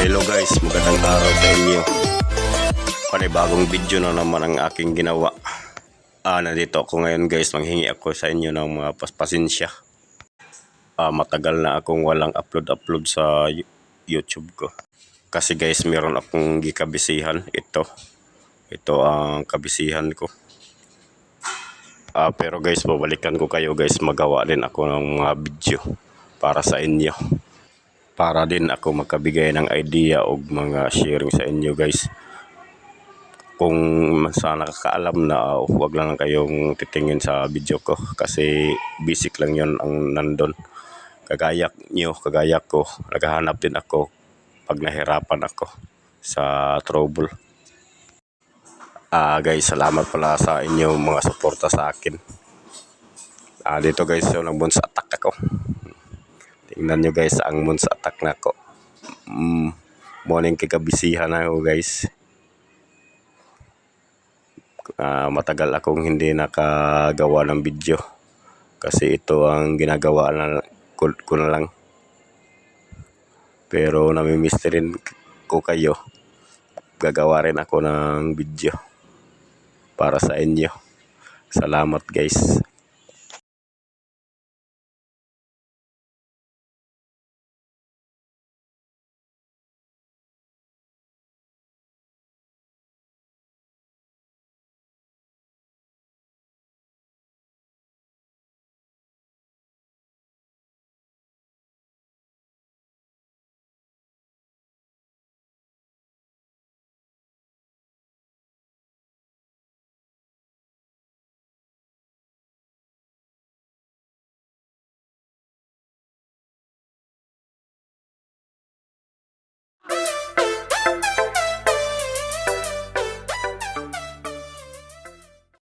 Hello guys, magandang araw sa inyo. Panibagong video na naman ang aking ginawa. Ah, Nandito ako ngayon guys, manghingi ako sa inyo ng mga paspasensya ah, Matagal na akong walang upload-upload sa YouTube ko. Kasi guys, meron akong gikabisihan. Ito, ito ang kabisihan ko. Ah, Pero guys, babalikan ko kayo guys. Magawa din ako ng mga video para sa inyo. Para din ako makabigay ng idea o mga sharing sa inyo guys. Kung sa nakakaalam na uh, huwag lang kayong titingin sa video ko kasi basic lang yon ang nandun. Kagaya nyo, kagaya ko naghahanap din ako pag nahirapan ako sa trouble. Ah guys salamat pala sa inyong mga suporta sa akin. Ah dito guys yung nag-moons attack ako tingnan nyo guys ang moons attack na ako. Mm, morning kikabisihan na ako guys. Ah, matagal akong hindi nakagawa ng video kasi ito ang ginagawa na ko, ko na lang. Pero namimiss rin ko kayo. Gagawa rin ako ng video para sa inyo. Salamat guys